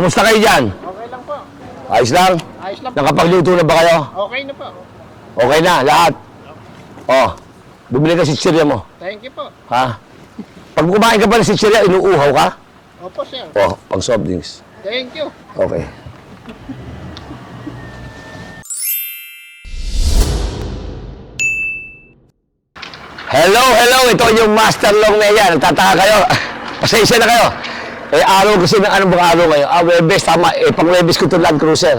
Kamusta kayo dyan? Okay lang po. Ayos lang? Ayos lang po. Nakapagluto na ba kayo? Okay na po. Okay na, lahat? Oh, bumili ka sitsirya mo. Thank you po. Ha? Pag kumain ka ba ng sitsirya, inuuhaw ka? Opo, sir. Oh, pang soft drinks. Thank you. Okay. Hello, hello. Ito yung Master Long na yan. Nagtataka kayo. Pasensya na kayo. Eh, araw kasi ng ano bang araw ngayon? Ah, Webes, tama. Eh, pang Webes ko ito Land Cruiser.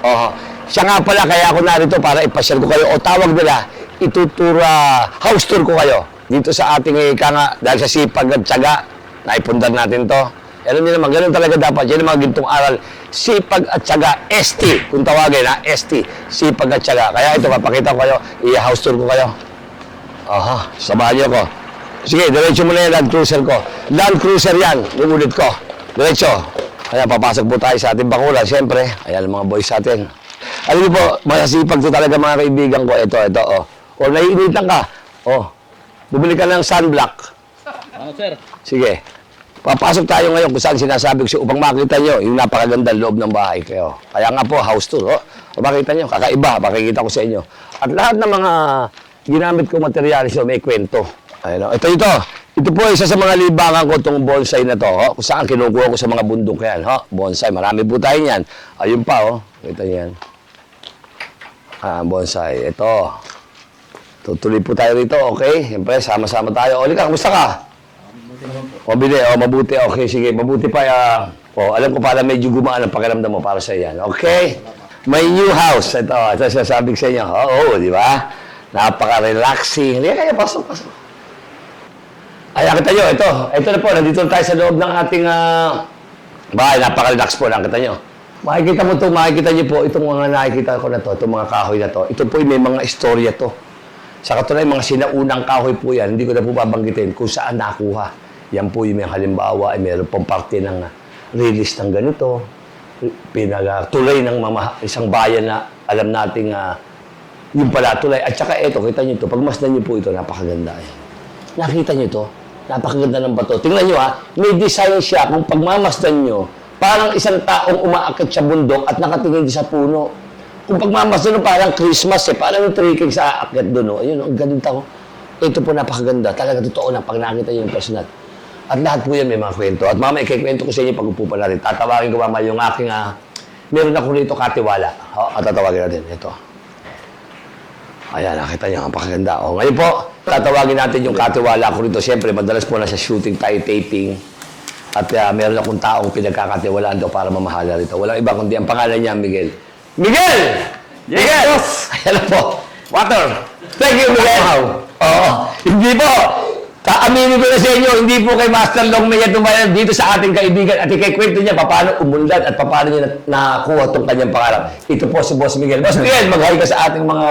Oo. Siya nga pala, kaya ako narito para ipasyal ko kayo. O tawag nila, itutura, house tour ko kayo. Dito sa ating ika nga, dahil sa sipag at tiyaga, naipundan natin to. Alam niyo naman, ganun talaga dapat. Yan ang mga gintong aral. Sipag at tiyaga, ST. Kung tawagin ha, ST. Sipag at tiyaga. Kaya ito, papakita ko kayo. I-house tour ko kayo. Aha, samahan niyo ko. Sige, diretso mo na yung Land Cruiser ko. Land Cruiser yan, yung ulit ko. Diretso. Kaya papasok po tayo sa ating bakulan, siyempre. Ayan mga boys sa atin. Alam niyo po, masasipag to talaga mga kaibigan ko. Ito, ito, oh. O, naiinitan ka. Oh, bumili ka ng sunblock. Ano, sir? Sige. Papasok tayo ngayon kung saan sinasabi ko siya upang makita nyo yung napakaganda loob ng bahay kayo. Kaya nga po, house tour. Oh. O, makita nyo, kakaiba, makikita ko sa inyo. At lahat ng mga ginamit kong materialis oh, may kwento. Ayun, oh. Ito, ito. Ito po isa sa mga libangan ko itong bonsai na to. Oh, kung saan kinukuha ko sa mga bundok yan. Oh, bonsai, marami po tayo yan. Ayun pa. Kita nyo yan. Ah, bonsai. Ito. Tutuloy po tayo rito, okay? Siyempre, sama-sama tayo. Oli ka, kamusta ka? Mabili, oh, mabuti. Okay, sige, mabuti pa. ah. oh, alam ko para medyo gumaan ang pakiramdam mo para sa yan. Okay? May new house. Ito, ito sasabi ko sa inyo. Oo, oh, di ba? Napaka-relaxing. Hindi kaya, pasok, pasok. Ay, nakita nyo, ito. Ito na po, nandito na tayo sa loob ng ating ah, bahay. Napaka-relax po, nakita nyo. Makikita mo to, makikita nyo po, itong mga nakikita ko na to, itong mga kahoy na to. Ito po, may mga istorya to. Sa katunayan, mga sinaunang kahoy po yan, hindi ko na po babanggitin kung saan nakuha. Yan po yung may halimbawa, ay meron pong parte ng ah, release ng ganito, pinagatuloy ng mama, isang bayan na alam nating ah, yung pala tulay. At saka ito, kita nyo ito, pag masdan nyo po ito, napakaganda. Ayan. Nakita nyo ito? Napakaganda ng bato. Tingnan nyo ha, may design siya. Kung pagmamasdan nyo, parang isang taong umaakit sa bundok at nakatingin sa puno. Kung pagmamasdan nyo, parang Christmas eh. Parang yung tricking sa aakyat doon. Oh. Ayun, ang ganda ko. Ito po napakaganda. Talaga totoo lang pag nakita nyo yung personal. At lahat po yan may mga kwento. At mamaya ikikwento ko sa inyo pag upo pa natin. Tatawagin ko mamaya yung aking, ah, meron ako rito katiwala. O, at tatawagin natin. Ito. Ayan, nakita niyo, ang pakaganda. O, ngayon po, tatawagin natin yung katiwala ko rito. Siyempre, madalas po nasa shooting tayo, taping. At uh, meron akong taong pinagkakatiwalaan daw para mamahala rito. Walang iba kundi ang pangalan niya, Miguel. Miguel! Miguel! Ayan na po. Water! Thank you, Miguel! Oo. Hindi po. Kaaminin ko na sa inyo, hindi po kay Master Long Maya tumayan dito sa ating kaibigan at ikikwento niya paano umunlad at paano niya na- nakuha itong kanyang pangarap. Ito po si Boss Miguel. Boss Miguel, mag-hi ka sa ating mga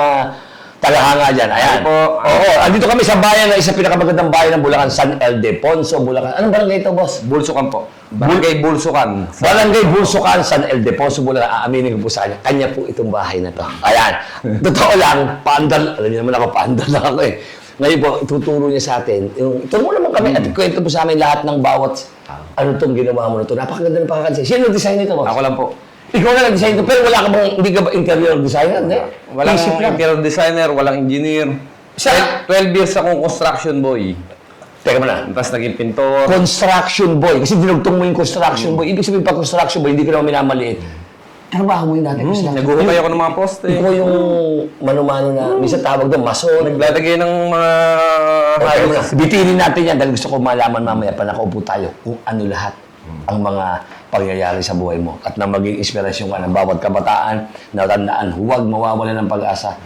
talahanga dyan. Ayan. Hi po. Oo, andito kami sa bayan na isa pinakamagandang bayan ng Bulacan, San Ildefonso, Bulacan. Anong barangay ito, boss? Bulsukan po. Barangay Bulsukan. Barangay Bulsukan, San Ildefonso, Bulacan. Aaminin ko po sa kanya. Kanya po itong bahay na to. Ayan. Totoo lang, paandar. Alam niyo naman ako, paandar lang ako eh. Ngayon po, ituturo niya sa atin. Yung, mo naman kami at kwento po sa amin lahat ng bawat ano itong ginawa mo na ito. Napakaganda ng pagkakansin. Sino nag-design nito, boss? Ako lang po. Ikaw na nag-design ito, pero wala ka bang, hindi ka ba interior designer? Hindi. Walang Isip lang. interior designer, walang engineer. Sa- 12 years akong construction boy. Teka muna. Tapos naging pintor. Construction boy. Kasi dinugtong mo yung construction boy. Ibig sabihin pag construction boy, hindi ka naman minamaliit. Trabaho mo yung dati. boy. Naguhukay ako ng mga poste. Ikaw yung mano-mano na, minsan tawag doon, mason. Naglalagay ng mga Okay, muna. hayos. Bitinin natin yan dahil gusto ko malaman mamaya pa nakaupo tayo kung ano lahat ang mga pangyayari sa buhay mo at na maging inspirasyon ka ng bawat kabataan na tandaan, huwag mawawala ng pag-asa.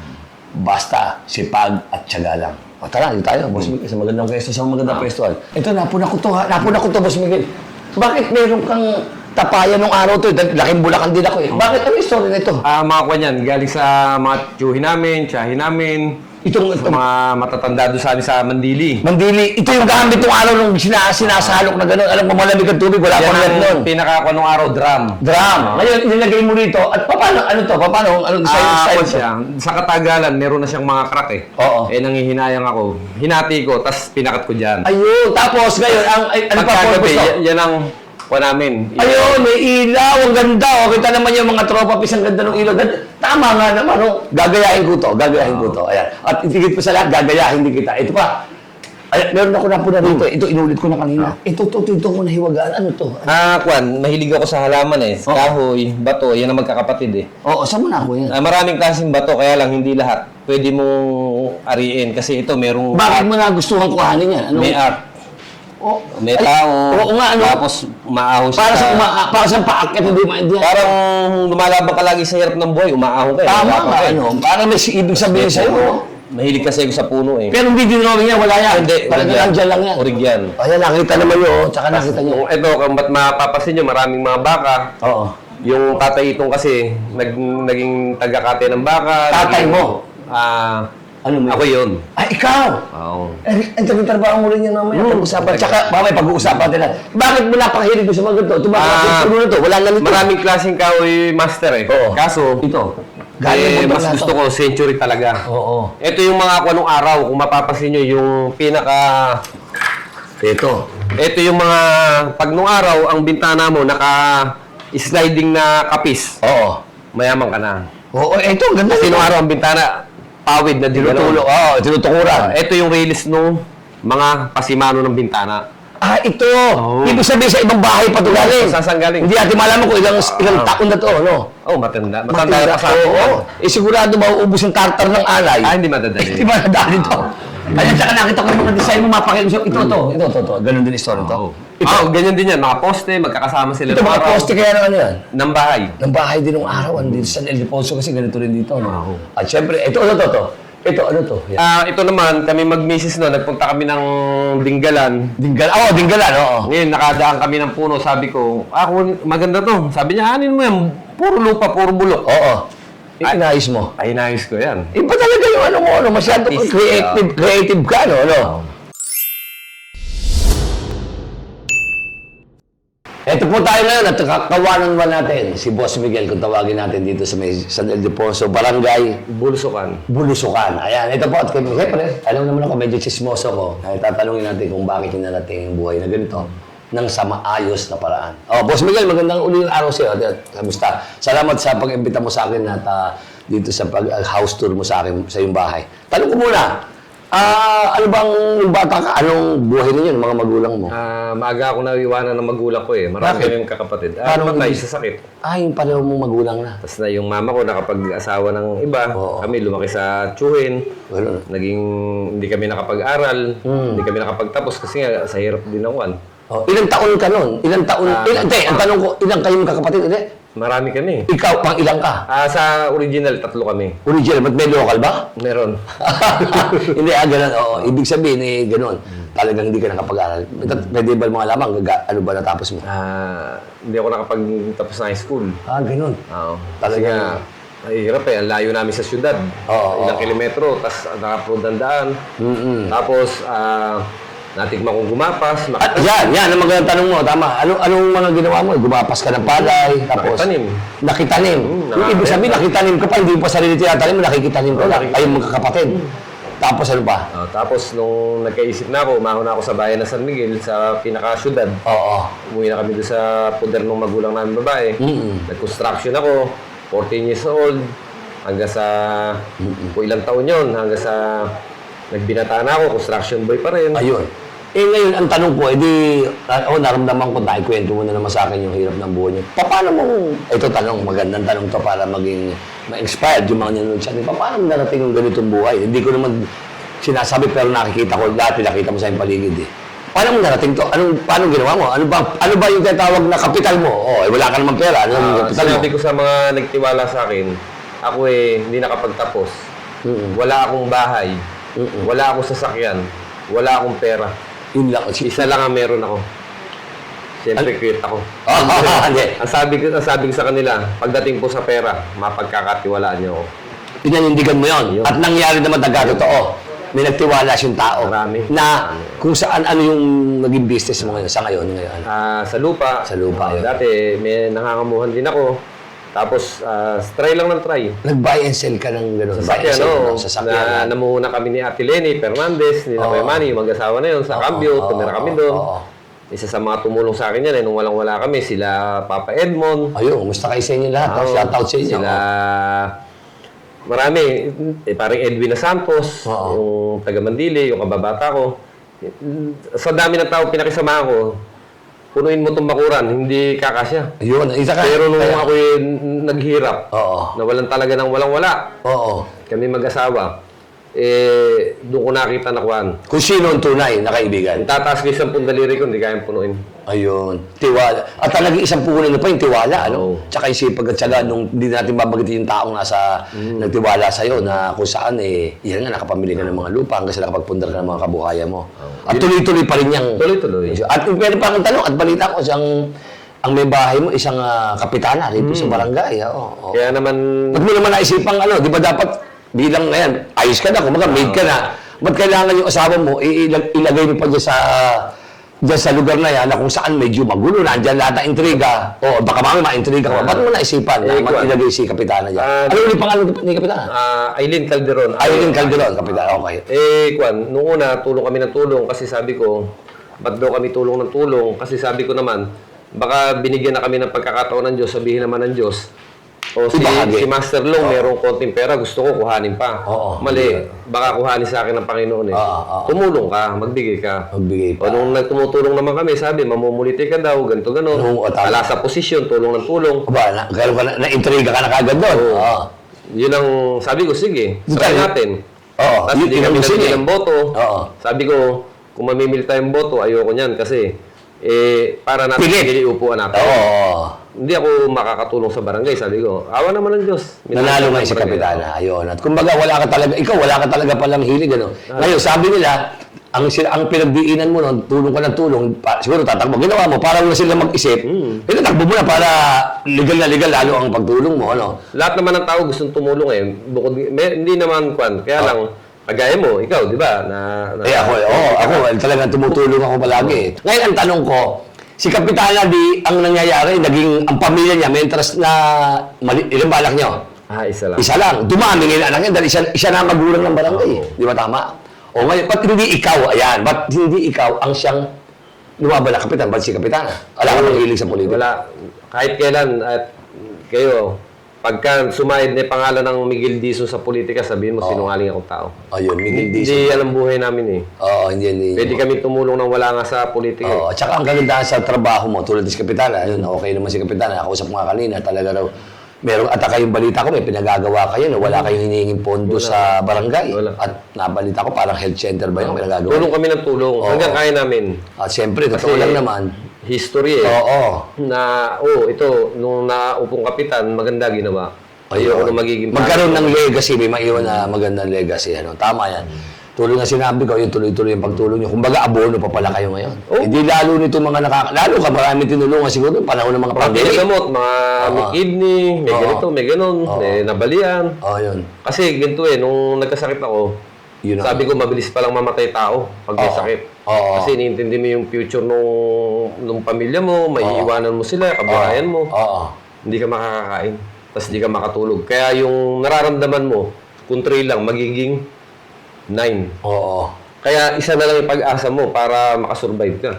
Basta sipag at tiyaga lang. O tara, dito tayo, Boss Miguel, sa magandang pwesto, sa magandang pwestuhan. Ito, napuna ko to, ha? Napuna ko to, Boss Miguel. Bakit meron kang tapayan nung araw to? Laking bulakan din ako eh. Bakit ano yung story nito? Ah, mga kwan yan, galing sa mga tiyuhin namin, tiyahin namin, Itong, sa mga matatanda doon sa amin sa Mandili. Mandili, ito yung gamit ng araw nung sina, sinasalok na gano'n. Alam mo, malamig ang tubig, wala pang ang nun. pinaka nung araw, drum. Drum. Ngayon, inilagay mo rito. At paano, ano to? Paano, ano design, Ah, ako siya. Sa katagalan, meron na siyang mga crack eh. Oo. Eh, nangihinayang ako. Hinati ko, tapos pinakat ko dyan. Ayun. Tapos, ngayon, ang, ay, ano pa Pagkagabi, purpose to? y- yan ang pa namin. Ayun, may ilaw, ang ganda. O, kita naman yung mga tropa pis, ang ganda ng ilaw. Ganda- Tama nga naman, oh. gagayahin ko to, gagayahin ko to. Ayan. At itigit pa sa lahat, gagayahin din kita. Ito pa, ay, meron ako na po na rito. Ito, inulit ko na kanina. Ito, ito, ito, ito ko nahiwagaan. Ano to? Ah, Kwan, mahilig ako sa halaman eh. Kahoy, bato, yan ang magkakapatid eh. Oo, saan mo na ako yan? Ah, maraming klaseng bato, kaya lang hindi lahat. Pwede mong ariin kasi ito merong Bakit mo nagustuhan kuhanin yan? Ano? may art. Oh, May ay, tao, Oo nga, ano? tapos maahos Para sa, uma, para sa paakit, hindi maintindihan. Parang lumalaban ka lagi sa hirap ng buhay, umaahon ka eh. Tama Wala ka eh. ano? Parang may si- ibig sabihin sa'yo. no? Mahilig kasi ako sa puno eh. Pero hindi dinawin yan, wala yan. Hindi, Parang orig yan. nandyan lang yan. Orig yan. Ayan, nakita naman yun, oh. tsaka nakita nyo. Kung ito, kung ba't mapapasin nyo, maraming mga baka. Oo. Yung tatay itong kasi, nag, naging taga-kate ng baka. Tatay naging- mo? Ah, Ano mo? ako yun. Ay, ikaw! Oo. Eh, ang trabaho mo rin yan mamaya. Hmm. Pag-usapan. Tsaka, mamaya pag-uusapan din natin. Bakit mo napakahilig mo sa mga ganito? Ito ba, Ah, na to? Wala na nito. Maraming klaseng kahoy master eh. Oo. Kaso, Ito. eh, Galing mo mas gusto to? ko century talaga. Oo. Ito yung mga ako nung araw, kung mapapasin nyo, yung pinaka... Ito. Ito yung mga... Pag nung araw, ang bintana mo, naka sliding na kapis. Oo. Mayaman ka na. Oo, ito. Ang ganda. Kasi nung araw, ang bintana, pawid na Tinutulo. Oo, tinutukuran. ito yung release nung mga pasimano ng bintana. Ah, ito. Oo. Ibig sabihin sa ibang bahay pa ito galing. Sa saan galing? Hindi natin malaman kung ilang, ilang Oo. taon na to, no? Oh, matanda. Matanda na sa Oo. oo. Eh, sigurado mauubos yung tartar ng alay. Ah, hindi madadali. Di ba nadali to? Kaya tsaka nakita ko yung mga design mo, mapakita mo. Ito, to. Ito, to, to. Ganun din yung story to. Oo. Oh, ganyan din yan. Mga poste, magkakasama sila Ito ng mga araw. poste kaya ng ano yan? Ng bahay. Ng bahay din ng araw. Ano dito sa El Defonso kasi ganito rin dito. No? Oo. At syempre, ito, ano to, to? Ito, ano to? Ah, ito naman, kami mag-misis no, nagpunta kami ng Dinggalan. Dinggal. Oo, dinggalan, oo. Ngayon, nakadaan kami ng puno. Sabi ko, ah, maganda to. Sabi niya, anin mo yan? Puro lupa, puro bulok. Oo. Eh, inayos mo. Ay, nais ko yan. Iba talaga yung ano mo, ano, masyado Artist, creative, creative ka, no? ano? Ito po tayo ngayon at kakawanan ba natin si Boss Miguel kung tawagin natin dito sa may San Ildefonso, Barangay Bulusukan. Bulusukan. Ayan, ito po. At siyempre, alam naman ako, medyo chismoso ko. Ay, tatanungin natin kung bakit hinarating yung buhay na ganito ng sa maayos na paraan. Oh, Boss Miguel, magandang uling araw sa iyo. At, kamusta? Salamat sa pag-imbita mo sa akin at ah, dito sa pag, ah, tour mo sa akin sa iyong bahay. Tanong ko muna, ah, ano bang nung bata ka, anong buhay ninyo ng mga magulang mo? Ah, maaga ako nawiwanan ng magulang ko eh. Marami Bakit? kaming kakapatid. Ah, Paano namatay hindi- sa sakit. Ah, yung pareho mong magulang na. Tapos na yung mama ko nakapag-asawa ng iba. Oo. Kami lumaki sa Chuhin. Well, Naging hindi kami nakapag-aral. Hmm. Hindi kami nakapagtapos kasi nga sa hirap din ako. ano. oh, ilang taon ka nun? Ilang taon? Ah, ilang, ang tanong ko, ilang kayong kakapatid? Hindi. Marami kami. Ikaw, pang ilang ka? Ah, sa original, tatlo kami. Original, ba't may local ba? Meron. hindi, ah, ganun. Oo. Ibig sabihin, eh, ganun. Talagang hindi ka nakapag-aral. Tat- Pwede ba mga lamang, gaga, ano ba natapos mo? Ah, hindi ako nakapagtapos ng high school. Ah, ganun. Oo. Talaga. Kasi nga, mahirap eh. Ang layo namin sa syudad. Oo, Ilang kilometro, tapos nakaprood ng daan. Mm-mm. Tapos, ah, natikman kong gumapas. At Mak- yan, yan, ang magandang tanong mo, tama. Ano, anong mga ginawa mo? Gumapas ka ng palay, tapos... Nakitanim. Nakitanim. Mm, Yung ibig sabihin, nakitanim ka pa, hindi pa sarili tinatanim nakikitanim ka Oo, lang. Kayong magkakapatid. Tapos ano pa? Ah, tapos, nung nagkaisip na ako, umahon na ako sa bayan ng San Miguel, sa pinaka-syudad. Oo. Umuwi na kami doon sa puder ng magulang namin babae. Mm-mm. Nag-construction ako, 14 years old, hanggang sa, kung ilang taon yon hanggang sa, nagbinata na ako, construction boy pa rin. Ayun. Eh ngayon, ang tanong ko, edi, oh, naramdaman ko, dahil kwento mo na naman sa akin yung hirap ng buhay niyo. Paano mo, ito tanong, magandang tanong to para maging ma-inspired yung mga nanonood sa atin. Paano mo narating yung ganitong buhay? Hindi ko naman sinasabi pero nakikita ko, lahat pinakita mo sa yung paligid eh. Paano mo narating to? Anong, paano ginawa mo? Ano ba, ano ba yung tinatawag na kapital mo? Oh, eh, wala ka naman pera. Ano yung Ah, kapital mo? sinabi ko sa mga nagtiwala sa akin, ako eh, hindi nakapagtapos. Mm-mm. Wala akong bahay. Mm-mm. Wala akong sasakyan. Wala akong pera. Yun lang. Isa lang ang meron ako. Siyempre, cute ako. Ah, hindi. ang sabi ko, ang sabi ko sa kanila, pagdating po sa pera, mapagkakatiwalaan niyo ako. Pinanindigan mo yon Yun. At nangyari naman nagkatotoo. May nagtiwala yung tao Marami. na kung saan ano yung naging business mo ngayon sa ngayon ngayon. Ah, sa lupa. Sa lupa, Ah, yun. dati, may nangangamuhan din ako. Tapos, ah, try lang ng try. Nag-buy and sell ka ng gano'n. Sasakyan, no? sasakyan. Na, namuhuna kami ni Ate Lenny Fernandez, ni Oo. Kuya Manny, yung mag-asawa na yun, sa Oo, Cambio, oo, tumira kami oo, doon. oo. isa sa mga tumulong sa akin yan, eh, nung walang-wala kami, sila Papa Edmond, Ayun, musta kayo sa inyo lahat? Oh, Shout out sa inyo. Sila, marami, eh, parang Edwin na Santos, Oo. yung taga Mandili, yung kababata ko. Sa dami ng tao pinakisama ko, punuin mo itong bakuran, hindi kakasya. Ayun, isa ka. Pero nung Kaya- ako naghirap, Oo. nawalan talaga ng walang-wala, Oo. kami mag-asawa, eh, doon ko nakita na kuhan. Kung sino ang tunay na kaibigan. Tataas ko isang pundaliri ko, hindi kayang punuin. Ayun. Tiwala. At talagang isang puhunan na pa yung tiwala, ano? Oo. Tsaka yung sipag at syaga nung hindi natin babagitin yung taong nasa nagtiwala sa'yo na kung saan eh, yan nga, nakapamili ka ng mga lupa hanggang sa nakapagpundar ka ng mga kabuhayan mo. At tuloy-tuloy pa rin yung... Tuloy-tuloy. At pwede pa akong tanong, at balita ko, isang, ang may bahay mo, isang ah, kapitana rito sa barangay. Oo. oo. Kaya naman, Ba't mo naman naisipang ano, di ba dapat bilang ngayon, ayos ka na, kumaga maid ka na. Ba't kailangan yung asawa mo, iilag, ilagay mo pa dyan sa dyan sa lugar na yan na kung saan medyo magulo, nandyan lahat ng intriga. O baka mga ma-intriga ka. Ba't mo naisipan na Eh, kuwan. ilagay si Kapitana dyan? Ah, ano yung pangalan ni Kapitana? ah, Aileen Calderon. Ayun Calderon, Kapitana. Okay. Eh, Kwan, nung una, tulong kami ng tulong kasi sabi ko, ba't daw kami tulong ng tulong? Kasi sabi ko naman, baka binigyan na kami ng pagkakataon ng Diyos, sabihin naman ng Diyos, o si, Ibahagi. si Master Long, merong konting pera, gusto ko kuhanin pa. Oo. Mali, baka kuhanin sa akin ng Panginoon eh. Oo, oo. Tumulong ka, magbigay ka. Magbigay pa. O nung nagtumutulong naman kami, sabi, mamumuliti ka daw, ganito ganon. Oo, tama. Ala sa posisyon, tulong ng tulong. Aba, na, gano'n ka na, na-intriga ka na kagad doon. Oo. Yun ang sabi ko, sige, tayo- natin. Oo, Tapos hindi kami niya ng boto. Oo. Sabi ko, kung mamimili tayong boto, ayoko niyan kasi eh, para natin Pilit. pinili upuan natin. Oo. Hindi ako makakatulong sa barangay. Sabi ko, awa naman ng Diyos. Nanalo nga si. Kapitana. Ayun. At kumbaga, wala ka talaga, ikaw, wala ka talaga palang hilig, ano? Ngayon, sabi nila, ang sila ang pinagdiinan mo noon, tulong ka ng tulong, pa, siguro tatakbo. Ginawa mo, para wala sila mag-isip. Mm. Tinatakbo mo na para legal na legal lalo ang pagtulong mo, ano? Lahat naman ng tao gustong tumulong eh. Bukod, may, hindi naman kwan. Kaya lang, kagaya mo, ikaw, di ba? Na, na, Eh ako, eh, oo, ako, eh, talagang tumutulong ako palagi. Ngayon, ang tanong ko, si Kapitana, di, ang nangyayari, naging, ang pamilya niya, interest na, mali, ilang balak niyo? Ah, isa lang. Isa lang. Dumami ngayon anak niya dahil isa, isa na ang magulang ng barangay. Di ba tama? O ngayon, ba't hindi ikaw, ayan, ba't hindi ikaw ang siyang lumabala kapitan, ba't si kapitana? Wala ka bang hilig sa politika? Wala. Kahit kailan, at kayo, pagka sumayad na yung pangalan ng Miguel Dizon sa politika, sabihin mo, sinungaling akong tao. Ayun, Miguel Hindi Dizon. alam buhay namin eh. Oo, hindi, hindi. Pwede kami tumulong nang wala nga sa politika. eh. Oo, at saka ang kagandahan sa trabaho mo, tulad ni si Kapitana, ayun, okay naman si Kapitana, ako sa mga kanina, talaga raw, merong ataka yung balita ko, may pinagagawa kayo, no? wala kayong hinihinging pondo sa barangay. Wala. At nabalita ko, parang health center ba yung pinagagawa? Tulong kami ng tulong. Hanggang kaya namin. At siyempre, totoo lang naman. History eh. Oo. Na, oh, ito, nung naupong kapitan, maganda ginawa. Ayoko na magiging Magkaroon ng legacy, may maiwan na magandang legacy. Ano? Tama yan. Tulad nga sinabi ko, yung tuloy-tuloy yung pagtulong nyo. Kumbaga, abono pa pala kayo ngayon. Oh. Hindi lalo nito mga nakaka... Lalo ka, marami tinulungan siguro yung panahon ng mga Pag pandemic. gamot, mga may kidney, may Oo. ganito, may ganon, may nabalian. Oo, yun. Kasi ganito eh, nung nagkasakit ako, Yun ang- sabi ko mabilis pa lang mamatay tao pag may Oo. sakit. Oo. Kasi iniintindi mo yung future nung, nung pamilya mo, may iiwanan mo sila, kabuhayan mo. Oo. Hindi ka makakakain. Tapos hindi ka makatulog. Kaya yung nararamdaman mo, kung 3 lang, magiging 9. Oo. Kaya isa na lang yung pag-asa mo para makasurvive ka.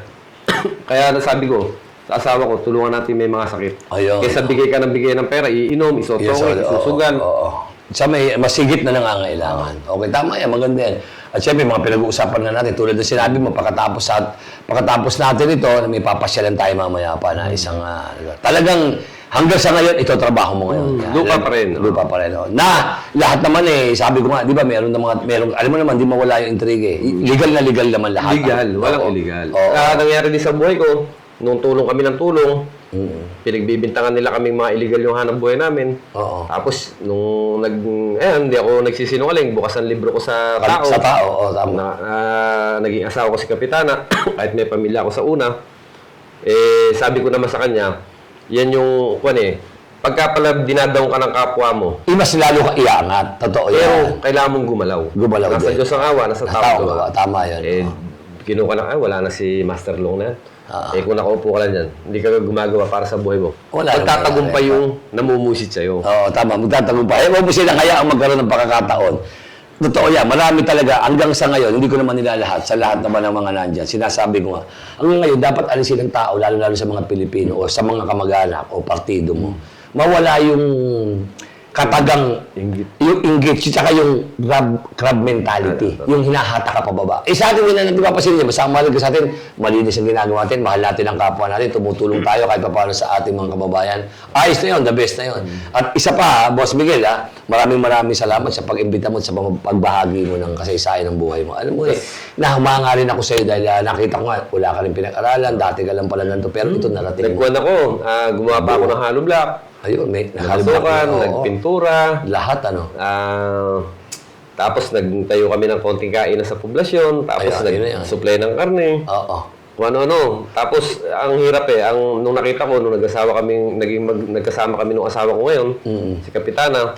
Kaya nasabi ko, sa asawa ko, tulungan natin may mga sakit. Ayun. Kaysa bigay ka ng bigay ng pera, iinom, Yes, isotongin, oo, isusugan. Oo. Sa may masigit na nangangailangan. Okay, tama yan. Maganda yan. At syempre, mga pinag-uusapan na natin, tulad ng sinabi mo, pagkatapos, sa, pagkatapos natin ito, may papasyalan tayo mamaya pa na isang, ah, talagang hanggang sa ngayon, ito trabaho mo ngayon. Mm, lupa pa rin, Lupa pa rin. oh. Na, lahat naman eh, sabi ko nga, di ba, meron na mga, meron, alam mo naman, di mawala yung intrigue. eh. Legal na legal naman lahat. Legal, walang Oo. illegal. Oo. Ah, nangyari din sa buhay ko, nung tulong kami ng tulong, pinagbibintangan nila kaming mga illegal yung hanap buhay namin. Oo. Tapos, nung nag, eh, hindi ako nagsisinungaling, bukas ang libro ko sa tao. Sa tao, oo, tama. Na, ah, naging asawa ko si Kapitana, kahit may pamilya ako sa una. Eh, sabi ko naman sa kanya, yan yung, kwan eh, pagka pala dinadaw ka ng kapwa mo, Eh, mas lalo ka iangat. Totoo pero yan. kailangan mong gumalaw. Gumalaw Nasa din. Diyos ang awa, nasa tao. gawa. Tama yan. Eh, kinuha na, ay, wala na si Master Long na yan. Ah. Eh, kung nakaupo ka lang yan, hindi ka gumagawa para sa buhay mo. Wala wala. yung namumusit sa'yo. Oo, tama. Magtatagumpay. Eh, huwag mo silang hayaan magkaroon ng pagkakataon Totoo yan, marami talaga. Hanggang sa ngayon, hindi ko naman nila lahat, sa lahat naman ng mga nandyan, sinasabi ko nga, hanggang ngayon, dapat alisin ng tao, lalo-lalo sa mga Pilipino o sa mga kamag-anak o partido mo. Mawala yung katagang Inggit. yung inggit, tsaka yung crab, crab mentality, yung hinahata ka pababa. Eh sa atin, hindi na nagpapasin niya, basta mahalaga sa atin, malinis ang ginagawa natin, mahal natin ang kapwa natin, tumutulong tayo kahit paano sa ating mga kababayan. Ayos na yun, the best na yun. At isa pa, ha, Boss Miguel, ha, maraming maraming salamat sa pag-imbita mo at sa pag- pagbahagi mo ng kasaysayan ng buhay mo. Alam mo eh, nahumanga rin ako sa iyo dahil ah, nakita ko nga, wala ka rin pinag-aralan, dati ka lang pala nandito, pero ito narating mo. Nagkuhan ako, ah, gumawa pa ako ng hollow block, Ayun, may nakasukan, Oo, nagpintura, Lahat ano. Ah, tapos nagtayo kami ng konting kainan sa poblasyon, tapos Ayan, yun na yan. nag-supply ng karne. Oo. Kung ano-ano. Tapos, ang hirap eh. Ang, nung nakita ko, nung nag-asawa kami, naging mag, nagkasama kami nung asawa ko ngayon, si Kapitana,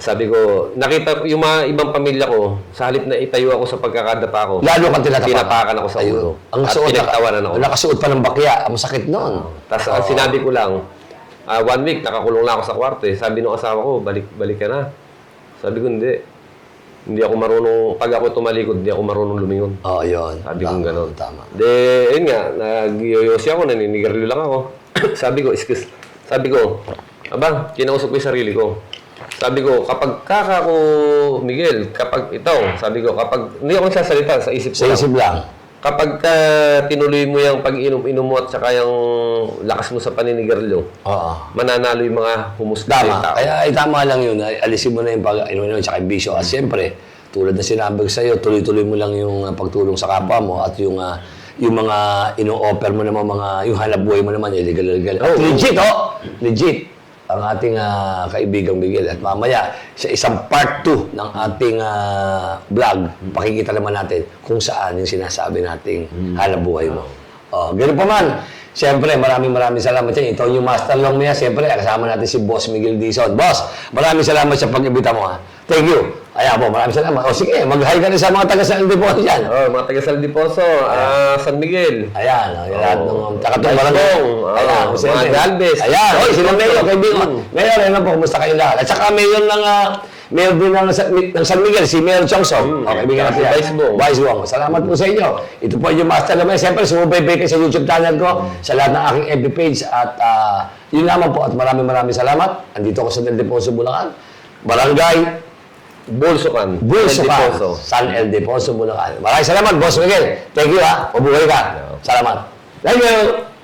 sabi ko, nakita ko yung mga ibang pamilya ko, sa halip na itayo ako sa pagkakadapa ko, Lalo kang tinatapakan. tinapakan ako sa Ayun. ulo. Ang at pinagtawanan ako. Nakasuot pa ng bakya. Ang masakit noon. Tapos ang sinabi ko lang, ah, one week, nakakulong na ako sa kwarto eh. Sabi nung asawa ko, balik, balik ka na. Sabi ko, hindi. Hindi ako marunong, pag ako tumalikod, hindi ako marunong lumingon. Oo, yun. Sabi ko Tama, gano'n. Tama. De, yun nga, nagyoyosi ako, naninigarilyo lang ako. sabi ko, excuse, sabi ko, aba, kinausap ko yung sarili ko. Sabi ko, kapag kaka ko, Miguel, kapag ito, sabi ko, kapag, hindi ako nagsasalita sa isip ko Sa lang. isip lang. Kapag ka tinuloy mo yung pag-inom-inom mo at saka yung lakas mo sa paninigarilyo, Oo. mananalo yung mga humusga Tama. yung tao. Kaya ay tama lang yun. Ay, Alisin mo na yung pag inom inom tsaka yung bisyo. At siyempre, tulad na sinabi ko sa iyo, tuloy-tuloy mo lang yung uh, pagtulong sa kapwa mo at yung uh, yung mga ino-offer mo naman mga yung hanap buhay mo naman illegal illegal. At Oo. legit oh. Legit ang ating uh, kaibigang Miguel. At mamaya, sa isang part 2 ng ating uh, vlog, pakikita naman natin kung saan yung sinasabi nating hanap buhay mo. Oh, ganun pa man. Siyempre, maraming maraming salamat sa. Ito yung Master Long Mia. Siyempre, kasama natin si Boss Miguel Dizon. Boss, maraming salamat sa pag-ibita mo. Ha? Thank you. Ayan po, maraming salamat. O sige, mag-hi ka rin sa mga taga San Ildefonso dyan. Oh, mga taga San Ildefonso, ah, San Miguel. Ayan, o, yung lahat ng itong Nice barangay. Ayan, mga siyempre. Galvez. Ayan, oy, sila Mayor, kaibigan. Mayor, ayan po, kumusta kayo lahat? At saka Mayor ng, ah, Mayor din ng, ng San Miguel, si Mayor Chongson. Mm. O, kaibigan natin. Yan. Vice Bong. Vice Bong. Salamat po sa inyo. Ito po yung Master naman. Siyempre, sumubaybay kayo sa YouTube channel ko, sa lahat ng aking FB page. At ah, yun naman po. At maraming maraming salamat. Andito ako sa Del Deponso, Bulacan. Barangay Bulsukan. Bulsukan, Ildefonso. San El Deponso, Bulacan. Maraming salamat, Boss Miguel. Thank you ha. Mabuhay ka. Salamat. Thank you.